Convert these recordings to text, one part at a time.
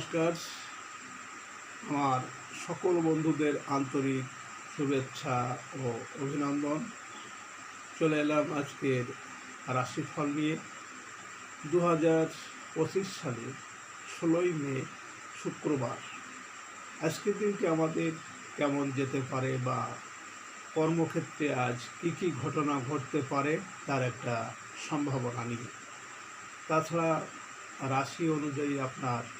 নমস্কার। আমার সকল বন্ধুদের আন্তরিক শুভেচ্ছা ও অভিনন্দন। চলে এলাম আজকের রাশিফল নিয়ে। দু হাজার পঁচিশ সালের ষোলোই মে, শুক্রবার। আজকের দিনটি আমাদের কেমন যেতে পারে বা কর্মক্ষেত্রে আজ কী কী ঘটনা ঘটতে পারে তার একটা সম্ভাবনা নিয়ে। তাছাড়া রাশি অনুযায়ী আপনার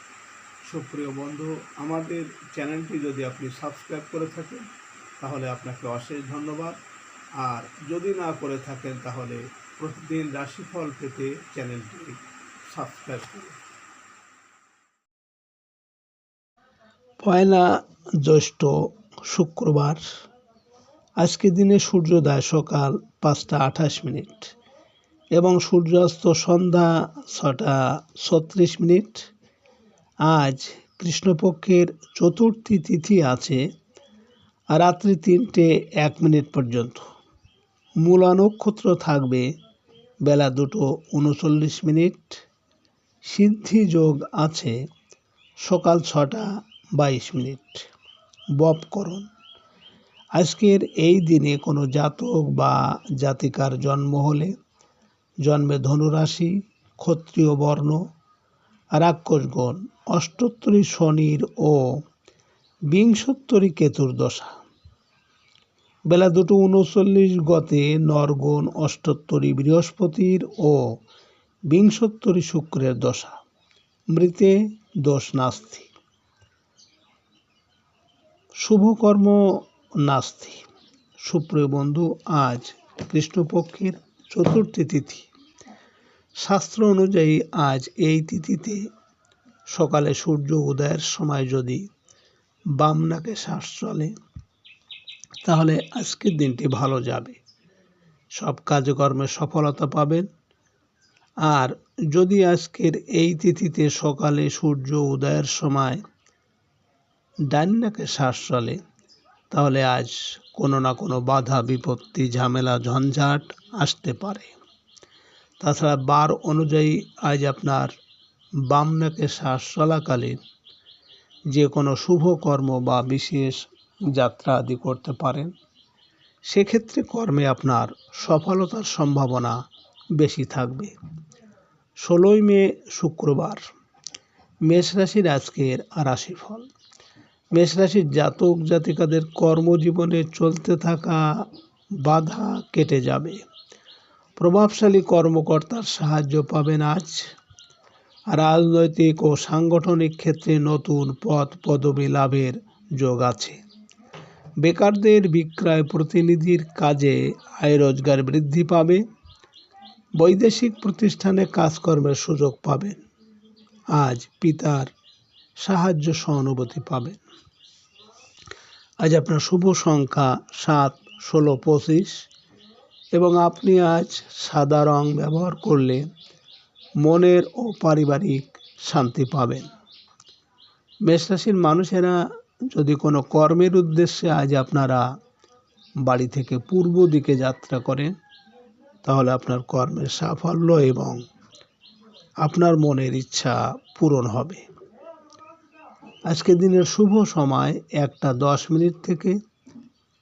সুপ্রিয় বন্ধু, আমাদের চ্যানেলটি যদি আপনি সাবস্ক্রাইব করে থাকেন, তাহলে আপনাকে অশেষ ধন্যবাদ। আর যদি না করে থাকেন, তাহলে প্রতিদিন রাশিফল পেতে চ্যানেলটি সাবস্ক্রাইব করুন। পয়লা জ্যৈষ্ঠ শুক্রবার। আজকে দিনে সূর্যোদয় সকাল পাঁচটা আঠাশ মিনিট এবং সূর্যাস্ত সন্ধ্যা ছটা ছত্রিশ মিনিট। আজ কৃষ্ণপক্ষের চতুর্থী তিথি আছে রাত্রি তিনটে এক মিনিট পর্যন্ত। মূলা নক্ষত্র থাকবে বেলা দুটো উনচল্লিশ মিনিট। সিদ্ধি যোগ আছে সকাল ছটা বাইশ মিনিট। বপকরণ আজকের এই দিনে কোনো জাতক বা জাতিকার জন্ম হলে জন্মে ধনুরাশি, ক্ষত্রিয় বর্ণ রাক্ষসগণ অষ্টোত্তরী শনির ও বিংশোত্তরী কেতুর দশা। বেলা দুটো উনচল্লিশ গতে নরগণ অষ্টোত্তরী বৃহস্পতির ও বিংশোত্তরী শুক্রের দশা। মৃতে দোষ নাস্তি। শুভকর্ম নাস্তি। সুপ্রিয় বন্ধু, আজ কৃষ্ণপক্ষের চতুর্থী তিথি। শাস্ত্র অনুযায়ী আজ এই তিথিতে সকালে সূর্য উদয়ের সময় যদি বাম নাকে শ্বাস চলে, তাহলে আজকের দিনটি ভালো যাবে। সব কাজকর্মে সফলতা পাবেন। আর যদি আজকের এই তিথিতে সকালে সূর্য উদয়ের সময় ডান নাকে শ্বাস চলে, তাহলে আজ কোনো না কোনো বাধা, বিপত্তি, ঝামেলা, ঝঞ্ঝাট আসতে পারে। তাছাড়া বার অনুযায়ী আজ আপনার বাম নাকে শ্বাস চলাকালীন যে কোনো শুভ কর্ম বা বিশেষ যাত্রা আদি করতে পারেন। সেক্ষেত্রে কর্মে আপনার সফলতার সম্ভাবনা বেশি থাকবে। ষোলোই মে শুক্রবার, মেষ রাশির আজকের রাশিফল। মেষ রাশির জাতক জাতিকাদের কর্মজীবনে চলতে থাকা বাধা কেটে যাবে। প্রভাবশালী কর্মকর্তার সাহায্য পাবেন আজ। রাজনৈতিক ও সাংগঠনিক ক্ষেত্রে নতুন পদ পদবি লাভের যোগ আছে। বেকারদের বিক্রয় প্রতিনিধির কাজে আয় রোজগার বৃদ্ধি পাবে। বৈদেশিক প্রতিষ্ঠানে কাজকর্মের সুযোগ পাবেন। আজ পিতার সাহায্য সহানুভূতি পাবেন। আজ আপনার শুভ সংখ্যা সাত, ষোলো, পঁচিশ। এবং আপনি আজ সাদা রং ব্যবহার করলে মনের ও পারিবারিক শান্তি পাবেন। মেষরাশির মানুষেরা যদি কোনো কর্মের উদ্দেশ্যে আজ আপনারা বাড়ি থেকে পূর্ব দিকে যাত্রা করেন, তাহলে আপনার কর্মের সাফল্য এবং আপনার মনের ইচ্ছা পূরণ হবে। আজকের দিনের শুভ সময় একটা দশ মিনিট থেকে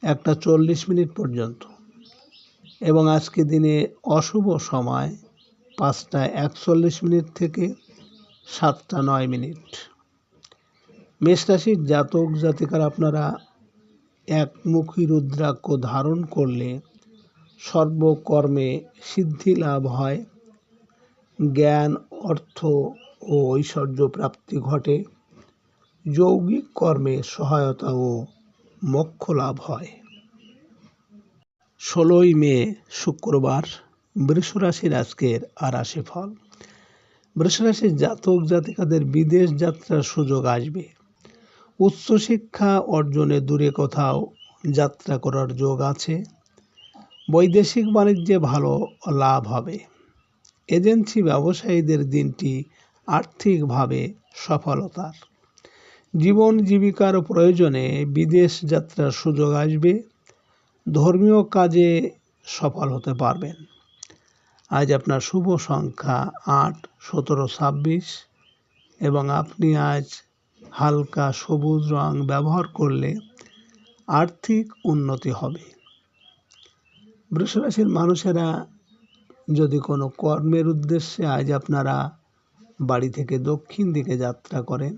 একটা চল্লিশ মিনিট পর্যন্ত। এবং আজকে দিনে অশুভ সময় পাঁচটা একচল্লিশ মিনিট থেকে সাতটা নয় মিনিট। মেষরাশির জাতক জাতিকার আপনারা একমুখী রুদ্রাক্ষ ধারণ করলে সর্বকর্মে সিদ্ধি লাভ হয়, জ্ঞান, অর্থ ও ঐশ্বর্য প্রাপ্তি ঘটে, যৌগিক কর্মে সহায়তা ও মোক্ষ লাভ হয়। ষোলোই মে, শুক্রবার বৃষরাশির আজকের আর রাশি ফল বৃষরাশির জাতক জাতিকাদের বিদেশ যাত্রার সুযোগ আসবে। উচ্চশিক্ষা অর্জনে দূরে কোথাও যাত্রা করার যোগ আছে। বৈদেশিক বাণিজ্যে ভালো লাভ হবে। এজেন্সি ব্যবসায়ীদের দিনটি আর্থিকভাবে সফলতার। জীবন জীবিকার প্রয়োজনে বিদেশ যাত্রার সুযোগ আসবে। ধর্মীয় কাজে সফল হতে পারবেন। আজ আপনার শুভ সংখ্যা আট, সতেরো, ছাব্বিশ এবং আপনি আজ হালকা সবুজ রং ব্যবহার করলে আর্থিক উন্নতি হবে। বৃষরাশির মানুষেরা যদি কোনো কর্মের উদ্দেশ্যে আজ আপনারা বাড়ি থেকে দক্ষিণ দিকে যাত্রা করেন,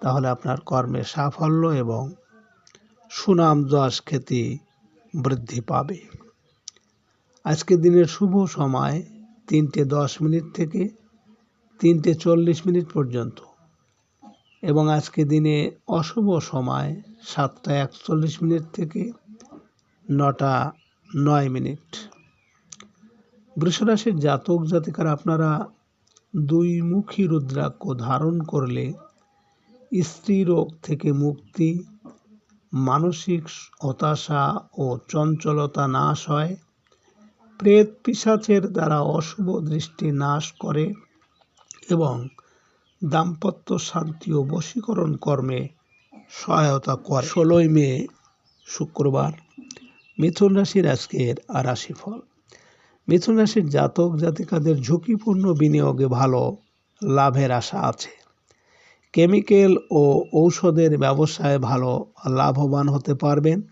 তাহলে আপনার কর্মের সাফল্য এবং সুনাম যশ খ্যাতি বৃদ্ধি পাবে। আজকে দিনের শুভ সময় তিনটে দশ মিনিট থেকে তিনটে চল্লিশ মিনিট পর্যন্ত এবং আজকে দিনে অশুভ সময় সাতটা একচল্লিশ মিনিট থেকে নটা নয় মিনিট। বৃষরাশির জাতক জাতিকার আপনারা দুই মুখী রুদ্রাক্ষ ধারণ করলে স্ত্রী রোগ থেকে মুক্তি মানসিক হতাশা ও চঞ্চলতা নাশ হয়। প্রেত পিশাচের দ্বারা অশুভ দৃষ্টি নাশ করে এবং দাম্পত্য শান্তি ও বশীকরণ কর্মে সহায়তা করে। ষোলোই মে, শুক্রবার, মিথুন রাশির আজকের রাশিফল। মিথুন রাশির জাতক জাতিকাদের ঝুঁকিপূর্ণ বিনিয়োগে ভালো লাভের আশা আছে। কেমিক্যাল ও ঔষধের ব্যবসায় ভালো লাভবান হতে পারবেন।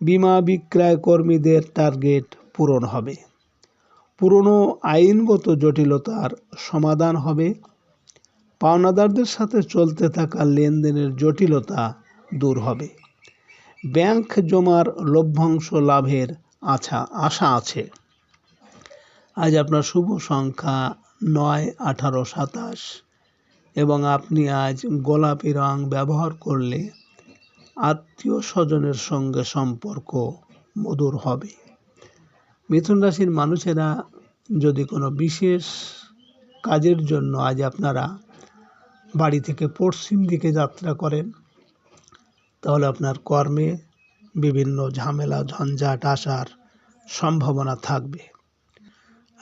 বিমা বিক্রয় কর্মীদের টার্গেট পূরণ হবে। পুরনো আইনগত জটিলতার সমাধান হবে। পাওনাদারদের সাথে চলতে থাকা লেনদেনের জটিলতা দূর হবে। ব্যাংক জমার লভ্যাংশ লাভের আশা আশা আছে। আজ আপনার শুভ সংখ্যা নয় আঠারো সাতাশ। এবং আপনি আজ গোলাপি রং ব্যবহার করলে আত্মীয় স্বজনের সঙ্গে সম্পর্ক মধুর হবে। মিথুন রাশির মানুষেরা যদি কোনো বিশেষ কাজের জন্য আজ আপনারা বাড়ি থেকে পশ্চিম দিকে যাত্রা করেন, তাহলে আপনার কর্মে বিভিন্ন ঝামেলা, ঝঞ্ঝাট আসার সম্ভাবনা থাকবে।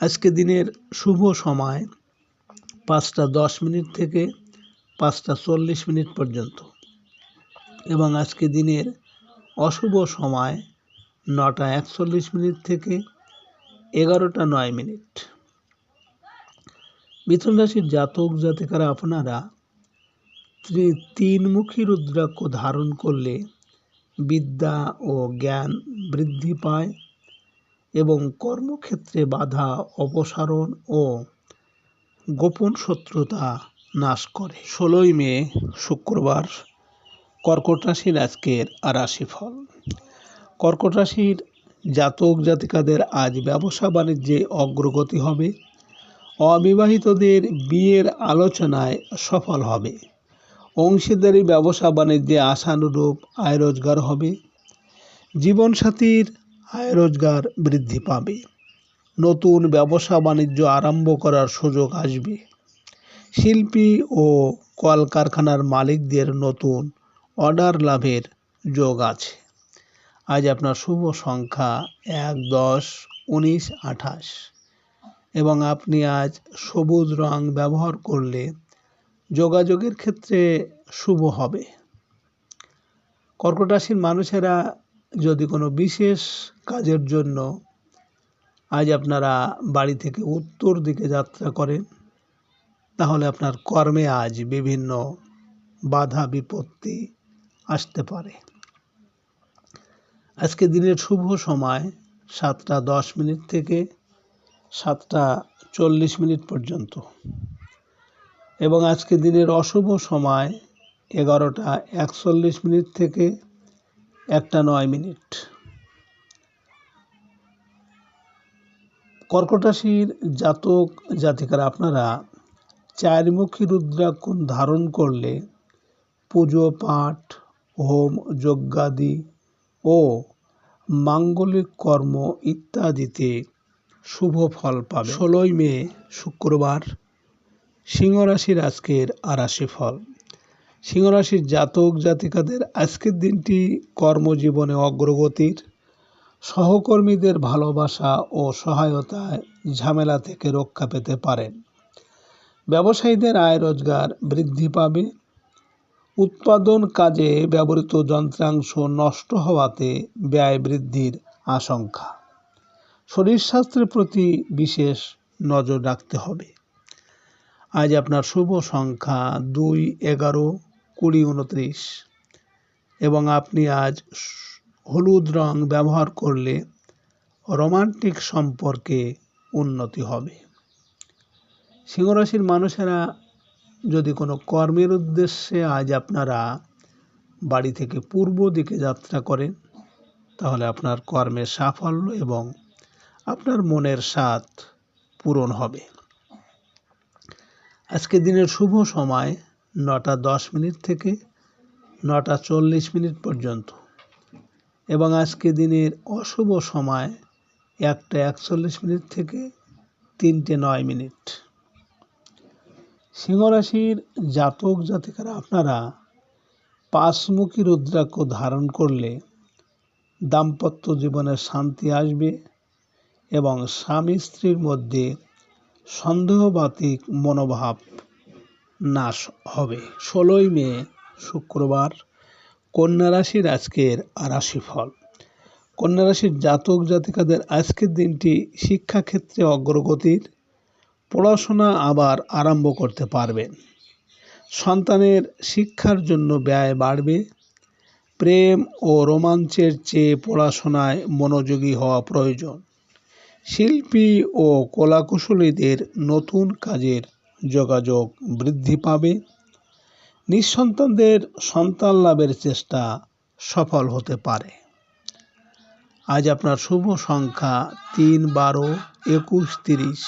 আজকে দিনের শুভ সময় পাঁচটা দশ মিনিট থেকে পাঁচটা চল্লিশ মিনিট পর্যন্ত। এবং আজকে দিনের অশুভ সময় নটা একচল্লিশ মিনিট থেকে এগারোটা নয় মিনিট। মিথুন রাশির জাতক জাতিকারা আপনারা তিনমুখী রুদ্রাক্ষ ধারণ করলে বিদ্যা ও জ্ঞান বৃদ্ধি পায় এবং কর্মক্ষেত্রে বাধা, অপসারণ ও গোপন শত্রুতা নাশ করে। ষোলোই মে, শুক্রবার, কর্কট রাশির আজকের রাশিফল। কর্কট রাশির জাতক জাতিকাদের আজ ব্যবসা বাণিজ্যে অগ্রগতি হবে। অবিবাহিতদের বিয়ের আলোচনায় সফল হবে। অংশীদারি ব্যবসা বাণিজ্যে আশানুরূপ আয় রোজগার হবে। জীবনসাথীর আয় রোজগার বৃদ্ধি পাবে। নতুন ব্যবসা বাণিজ্য আরম্ভ করার সুযোগ আসবে। শিল্পী ও কলকারখানার মালিকদের নতুন অর্ডার লাভের যোগ আছে। আজ আপনার শুভ সংখ্যা এক, দশ, উনিশ, আঠাশ। এবং আপনি আজ সবুজ রং ব্যবহার করলে যোগাযোগের ক্ষেত্রে শুভ হবে। কর্কট রাশির মানুষেরা যদি কোনো বিশেষ কাজের জন্য আজ আপনারা বাড়ি থেকে উত্তর দিকে যাত্রা করেন, তাহলে আপনার কর্মে আজ বিভিন্ন বাধা, বিপত্তি আসতে পারে। আজকে দিনের শুভ সময় সাতটা দশ মিনিট থেকে সাতটা চল্লিশ মিনিট পর্যন্ত। এবং আজকে দিনের অশুভ সময় এগারোটা একচল্লিশ মিনিট থেকে একটা নয় মিনিট। কর্কট রাশির জাতক জাতিকারা আপনারা চারমুখী রুদ্রাক্ষ ধারণ করলে পুজো, পাঠ, হোম, যজ্ঞাদি ও মাঙ্গলিক কর্ম ইত্যাদিতে শুভ ফল পাবে। ষোলোই মে, শুক্রবার, সিংহরাশির আজকের আরাশি ফল। সিংহরাশির জাতক জাতিকাদের আজকের দিনটি কর্মজীবনে অগ্রগতির সহকর্মীদের ভালোবাসা ও সহায়তায় ঝামেলা থেকে রক্ষা পেতে পারেন। ব্যবসায়ীদের আয় রোজগার বৃদ্ধি পাবে। উৎপাদন কাজে ব্যবহৃত যন্ত্রাংশ নষ্ট হওয়াতে ব্যয় বৃদ্ধির আশঙ্কা। শরীর স্বাস্থ্যের প্রতি বিশেষ নজর রাখতে হবে। আজ আপনার শুভ সংখ্যা দুই এগারো কুড়ি উনত্রিশ এবং আপনি আজ হলুদ রং ব্যবহার করলে রোমান্টিক সম্পর্কে উন্নতি হবে। সিংহরাশির মানুষেরা যদি কোনো কর্মের উদ্দেশ্যে আজ আপনারা বাড়ি থেকে পূর্ব দিকে যাত্রা করেন, তাহলে আপনার কর্মের সাফল্য এবং আপনার মনের স্বাদ পূরণ হবে। আজকে দিনের শুভ সময় নটা দশ মিনিট থেকে নটা চল্লিশ মিনিট পর্যন্ত। এবং আজকে দিনের অশুভ সময় একটা একচল্লিশ মিনিট থেকে তিনটে নয় মিনিট। সিংহরাশির জাতক জাতিকারা, আপনারা পাঁচমুখী রুদ্রাক্ষ ধারণ করলে দাম্পত্য জীবনে শান্তি আসবে এবং স্বামী স্ত্রীর মধ্যে সন্দেহবাতিক মনোভাব নাশ হবে। ষোলোই মে, শুক্রবার। কন্যা রাশির আজকের রাশিফল কন্যা রাশির জাতক জাতিকাদের আজকের দিনটি শিক্ষাক্ষেত্রে অগ্রগতির, পড়াশোনা আবার আরম্ভ করতে পারবেন সন্তানের শিক্ষার জন্য ব্যয় বাড়বে। প্রেম ও রোমাঞ্চের চেয়ে পড়াশোনায় মনোযোগী হওয়া প্রয়োজন। শিল্পী ও কলাকুশলীদের নতুন কাজের যোগাযোগ বৃদ্ধি পাবে। নিঃসন্তানদের সন্তান লাভের চেষ্টা সফল হতে পারে। আজ আপনার শুভ সংখ্যা তিন, বারো, একুশ, তিরিশ।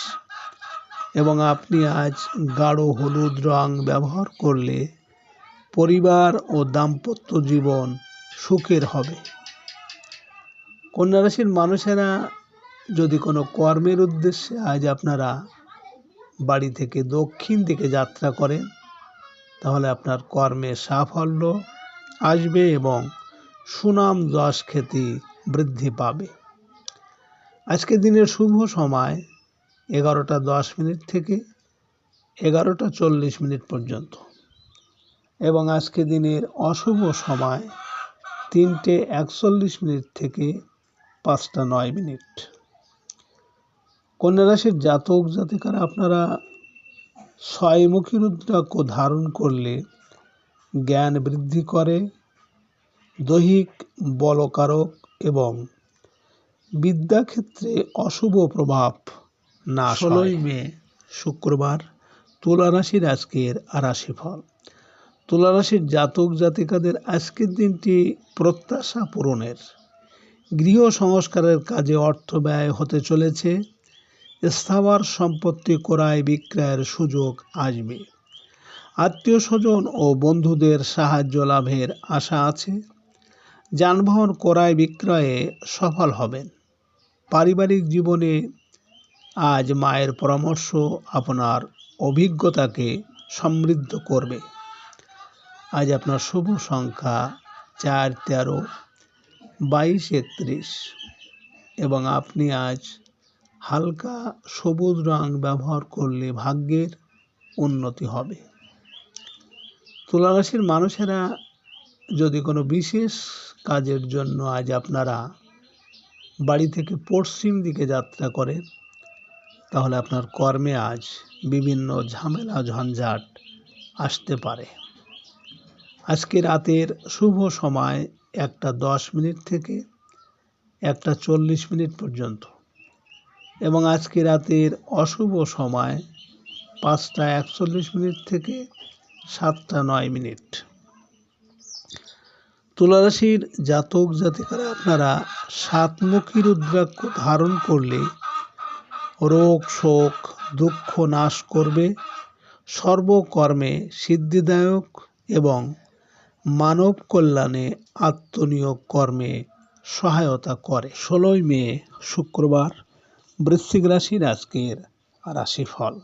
এবং আপনি আজ গাঢ় হলুদ রং ব্যবহার করলে পরিবার ও দাম্পত্য জীবন সুখের হবে। কন্যা রাশির মানুষেরা যদি কোনো কর্মের উদ্দেশ্যে আজ আপনারা বাড়ি থেকে দক্ষিণ দিকে যাত্রা করেন তাহলে আপনার কর্মে সাফল্য আসবে এবং সুনাম যশ খ্যাতি বৃদ্ধি পাবে। আজকে দিনের শুভ সময় এগারোটা দশ মিনিট থেকে এগারোটা চল্লিশ মিনিট পর্যন্ত এবং আজকে দিনের অশুভ সময় তিনটে একচল্লিশ মিনিট থেকে পাঁচটা নয় মিনিট। কন্যা রাশির জাতক জাতিকারা আপনারা ছয়মুখী রুদ্রাক্ষ ধারণ করলে জ্ঞান বৃদ্ধি করে, দৈহিক বলকারক এবং বিদ্যাক্ষেত্রে অশুভ প্রভাব না ষোলোই মে, শুক্রবার তুলা রাশির আজকের রাশিফল তুলা রাশির জাতক জাতিকাদের আজকের দিনটি প্রত্যাশা পূরণের। গৃহ সংস্কারের কাজে অর্থ ব্যয় হতে চলেছে। স্থাবর সম্পত্তি ক্রয় বিক্রয়ের সুযোগ আসবে। আত্মীয় স্বজন ও বন্ধুদের সাহায্য লাভের আশা আছে। যানবাহন ক্রয় বিক্রয়ে সফল হবেন। পারিবারিক জীবনে আজ মায়ের পরামর্শ আপনার অভিজ্ঞতাকে সমৃদ্ধ করবে। আজ আপনার শুভ সংখ্যা চার তেরো, বাইশ একত্রিশ এবং আপনি আজ হালকা সবুজ রং ব্যবহার করলে ভাগ্যের উন্নতি হবে। তুলারাশির মানুষেরা যদি কোনো বিশেষ কাজের জন্য আজ আপনারা বাড়ি থেকে পশ্চিম দিকে যাত্রা করেন, তাহলে আপনার কর্মে আজ বিভিন্ন ঝামেলা, ঝঞ্ঝাট আসতে পারে। আজকে রাতের শুভ সময় একটা দশ মিনিট থেকে একটা চল্লিশ মিনিট পর্যন্ত। এবং আজকে রাতের অশুভ সময় পাঁচটা একচল্লিশ মিনিট থেকে সাতটা নয় মিনিট। তুলারাশির জাতক জাতিকারা, আপনারা সাতমুখী রুদ্রাক্ষ ধারণ করলে রোগ, শোক, দুঃখ নাশ করবে। সর্বকর্মে সিদ্ধিদায়ক এবং মানব কল্যাণে আত্মনিয়োগ কর্মে সহায়তা করে। ষোলোই মে, শুক্রবার। বৃশ্চিক রাশির আজকের রাশিফল।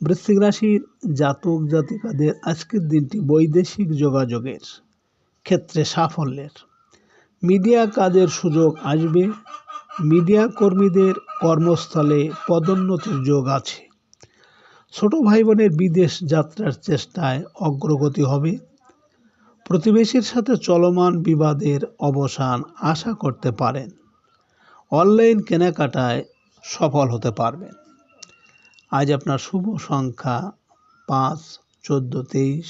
বৃশ্চিক রাশির জাতক জাতিকাদের আজকের দিনটি বৈদেশিক যোগাযোগের ক্ষেত্রে সাফল্যের। মিডিয়া কাজের সুযোগ আসবে, মিডিয়া কর্মীদের কর্মস্থলে পদোন্নতির যোগ আছে। ছোট ভাই বোনের বিদেশ যাত্রার চেষ্টায় অগ্রগতি হবে। প্রতিবেশীর সাথে চলমান বিবাদের অবসান আশা করতে পারেন। অনলাইন কেনাকাটায় সফল হতে পারবেন। আজ আপনার শুভ সংখ্যা পাঁচ, চোদ্দ, তেইশ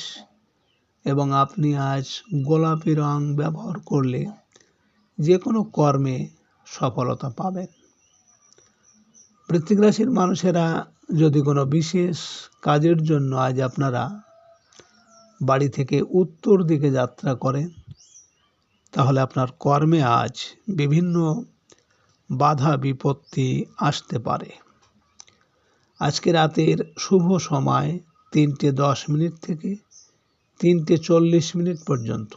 এবং আপনি আজ গোলাপি রং ব্যবহার করলে যে কোনো কর্মে সফলতা পাবেন। বৃত্তিক রাশির মানুষেরা যদি কোনো বিশেষ কাজের জন্য আজ আপনারা বাড়ি থেকে উত্তর দিকে যাত্রা করেন, তাহলে আপনার কর্মে আজ বিভিন্ন বাধা বিপত্তি আসতে পারে। আজকে রাতের শুভ সময় তিনটে দশ মিনিট থেকে তিনটে চল্লিশ মিনিট পর্যন্ত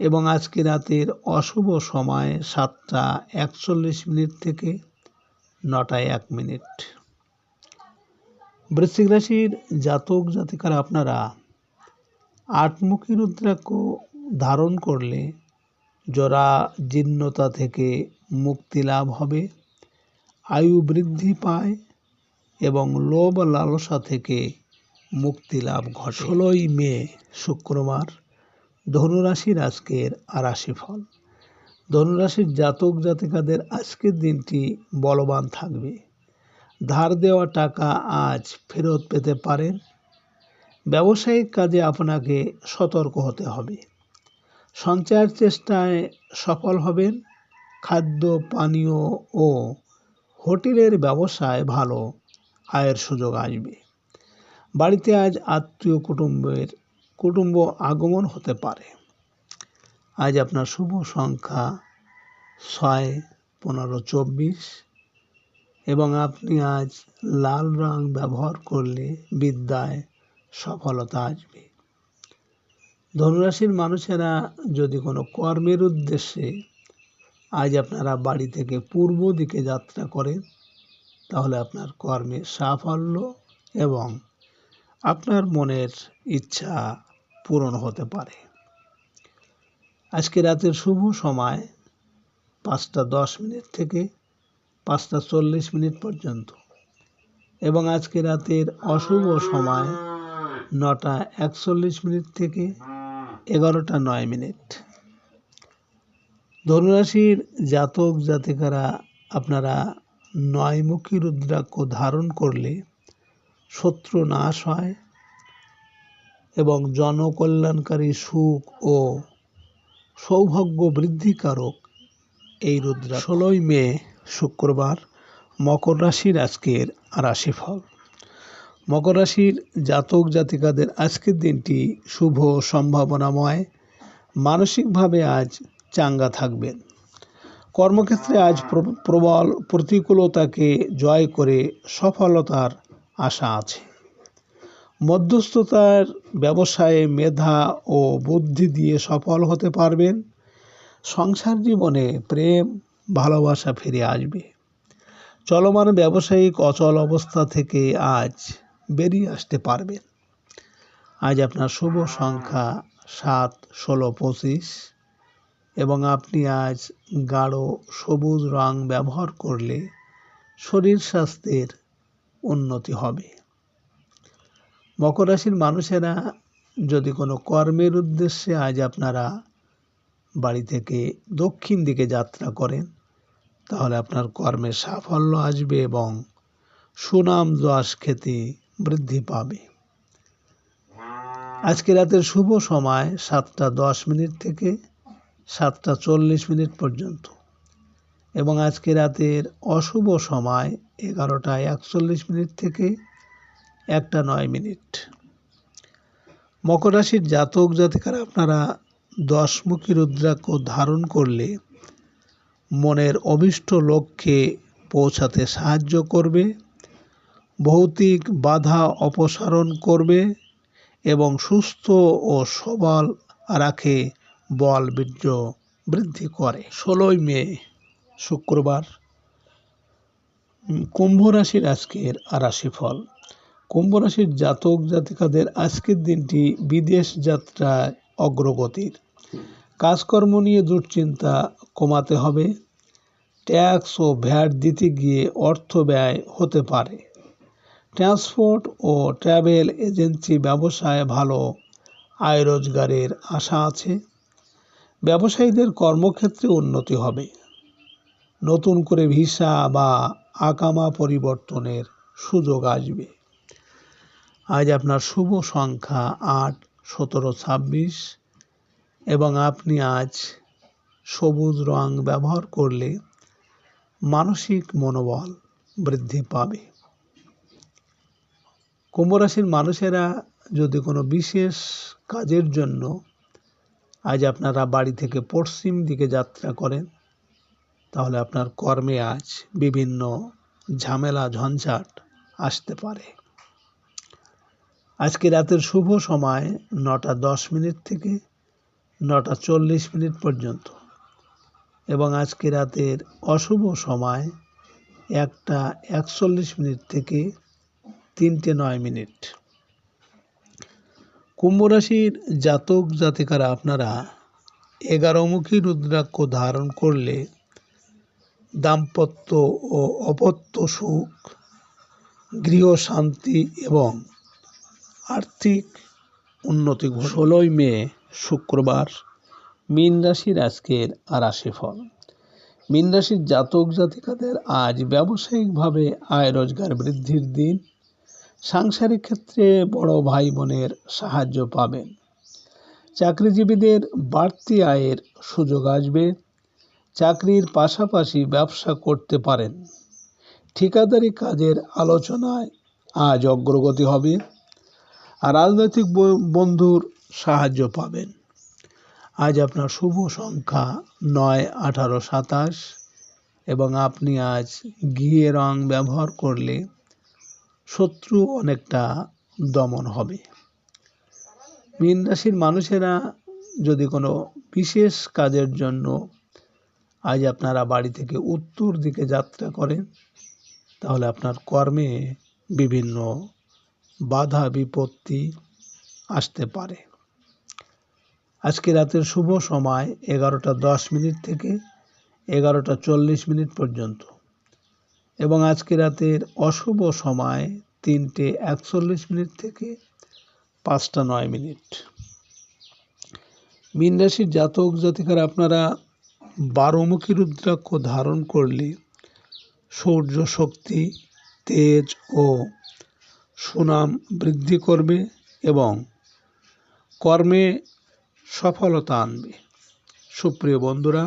এবং আজকে রাতের অশুভ সময় সাতটা একচল্লিশ মিনিট থেকে নটায় এক মিনিট। বৃশ্চিক রাশির জাতক জাতিকারা আপনারা আটমুখী রুদ্রাক্ষ ধারণ করলে জরা জীর্ণতা থেকে মুক্তি লাভ হবে, আয়ু বৃদ্ধি পায় এবং লোভ লালসা থেকে মুক্তি লাভ ঘটে। ষোলোই মে, শুক্রবার, ধনুরাশির আজকের আরাশি ফল ধনুরাশির জাতক জাতিকাদের আজকের দিনটি বলবান থাকবে। ধার দেওয়া টাকা আজ ফেরত পেতে পারেন। ব্যবসায়িক কাজে আপনাকে সতর্ক হতে হবে। সঞ্চয়ের চেষ্টায় সফল হবেন। খাদ্য, পানীয় ও হোটেলের ব্যবসায় ভালো আয়ের সুযোগ আসবে। বাড়িতে আজ আত্মীয় কুটুম্বের, কুটুম্ব আগমন হতে পারে। আজ আপনার শুভ সংখ্যা ছয়, পনেরো, চব্বিশ এবং আপনি আজ লাল রং ব্যবহার করলে বিদ্যায় সফলতা আসবে। ধনুরাশির মানুষেরা যদি কোনো কর্মের উদ্দেশ্যে আজ আপনারা বাড়ি থেকে পূর্ব দিকে যাত্রা করেন, তাহলে আপনার কর্মে সাফল্য এবং আপনার মনের ইচ্ছা পূরণ হতে পারে। আজকে রাতের শুভ সময় পাঁচটা দশ মিনিট থেকে পাঁচটা চল্লিশ মিনিট পর্যন্ত এবং আজকে রাতের অশুভ সময় নটা একচল্লিশ মিনিট থেকে এগারোটা নয় মিনিট। ধনুরাশির জাতক জাতিকারা আপনারা নয়মুখী রুদ্রাক্ষ ধারণ করলে শত্রু নাশ হয় এবং জনকল্যাণকারী সুখ ও সৌভাগ্য বৃদ্ধিকারক এই রুদ্রা ষোলোই মে, শুক্রবার, মকর রাশির আজকের রাশিফল। মকর রাশির জাতক জাতিকাদের আজকের দিনটি শুভ, সম্ভাবনাময়, মানসিকভাবে আজ চাঙ্গা থাকবেন কর্মক্ষেত্রে আজ প্র- প্রবল প্রতিকূলতাকে জয় করে সফলতার আশা আছে। মধ্যস্থতার ব্যবসায়ে মেধা ও বুদ্ধি দিয়ে সফল হতে পারবেন। সংসার জীবনে প্রেম, ভালোবাসা ফিরে আসবে। চলমান ব্যবসায়িক অচল অবস্থা থেকে আজ বেরিয়ে আসতে পারবেন। আজ আপনার শুভ সংখ্যা সাত, ষোলো, পঁচিশ। এবং আপনি আজ গাঢ় সবুজ রং ব্যবহার করলে শরীর স্বাস্থ্যের উন্নতি হবে। মকর রাশির মানুষেরা যদি কোনো কর্মের উদ্দেশ্যে আজ আপনারা বাড়ি থেকে দক্ষিণ দিকে যাত্রা করেন, তাহলে আপনার কর্মে সাফল্য আসবে এবং সুনাম যশ খ্যাতি বৃদ্ধি পাবে। আজকে রাতের শুভ সময় সাতটা দশ মিনিট থেকে সাতটা চল্লিশ মিনিট পর্যন্ত। এবং আজকে রাতের অশুভ সময় এগারোটা একচল্লিশ মিনিট থেকে একটা নয় মিনিট। মকর রাশির জাতক জাতিকারা, আপনারা দশমুখী রুদ্রাক্ষ ধারণ করলে মনের অভিষ্ট লক্ষ্যে পৌঁছাতে সাহায্য করবে, ভৌতিক বাধা অপসারণ করবে এবং সুস্থ ও সবল রাখে বল বীর্য বৃদ্ধি করে। ষোলোই মে, শুক্রবার। কুম্ভ রাশির আজকের রাশিফল। কুম্ভ রাশির জাতক জাতিকাদের আজকের দিনটি বিদেশ যাত্রায় অগ্রগতির। কাজকর্ম নিয়ে দুশ্চিন্তা কমাতে হবে। ট্যাক্স ও ভ্যাট দিতে গিয়ে অর্থ ব্যয় হতে পারে। ট্রান্সপোর্ট ও ট্রাভেল এজেন্সি ব্যবসায় ভালো আয় রোজগারের আশা আছে। ব্যবসায়ীদের কর্মক্ষেত্রে উন্নতি হবে। নতুন করে ভিসা বা আকামা পরিবর্তনের সুযোগ আসবে। আজ আপনার শুভ সংখ্যা আট, সতেরো, ছাব্বিশ এবং আপনি আজ সবুজ রং ব্যবহার করলে মানসিক মনোবল বৃদ্ধি পাবে। কুম্ভ রাশির মানুষেরা যদি কোনো বিশেষ কাজের জন্য আজ আপনারা বাড়ি থেকে পশ্চিম দিকে যাত্রা করেন, তাহলে আপনার কর্মে আজ বিভিন্ন ঝামেলা, ঝঞ্ঝাট আসতে পারে। আজকে রাতের শুভ সময় নটা দশ মিনিট থেকে নটা চল্লিশ মিনিট পর্যন্ত এবং আজকে রাতের অশুভ সময় একটা একচল্লিশ মিনিট থেকে তিনটে নয় মিনিট। কুম্ভ রাশির জাতক জাতিকারা আপনারা এগারোমুখী রুদ্রাক্ষ ধারণ করলে দাম্পত্য ও অপত্য সুখ, গৃহ শান্তি এবং আর্থিক উন্নতি ষোলোই মে, শুক্রবার, মীন রাশির আজকের রাশিফল। মীন রাশির জাতক জাতিকাদের আজ ব্যবসায়িকভাবে আয় রোজগার বৃদ্ধির দিন। সাংসারিক ক্ষেত্রে বড় ভাই বোনের সাহায্য পাবেন। চাকরিজীবীদের বাড়তি আয়ের সুযোগ আসবে। চাকরির পাশাপাশি ব্যবসা করতে পারেন। ঠিকাদারি কাজের আলোচনায় আজ অগ্রগতি হবে আর রাজনৈতিক বন্ধুর সাহায্য পাবেন। আজ আপনার শুভ সংখ্যা নয়, আঠারো, সাতাশ এবং আপনি আজ ঘিয়ে রং ব্যবহার করলে শত্রু অনেকটা দমন হবে। মীন রাশির মানুষেরা যদি কোনো বিশেষ কাজের জন্য আজ আপনারা বাড়ি থেকে উত্তর দিকে যাত্রা করেন, তাহলে আপনার কর্মে বিভিন্ন বাধা, বিপত্তি আসতে পারে। আজকে রাতের শুভ সময় এগারোটা দশ মিনিট থেকে এগারোটা চল্লিশ মিনিট পর্যন্ত। এবং আজকে রাতের অশুভ সময় তিনটে একচল্লিশ মিনিট থেকে পাঁচটা নয় মিনিট। মীন রাশির জাতক জাতিকার আপনারা বারোমুখী রুদ্রাক্ষ ধারণ করলে সৌর্য শক্তি, তেজ ও সুনাম বৃদ্ধি করবে এবং কর্মে সফলতা আনবে। সুপ্রিয় বন্ধুরা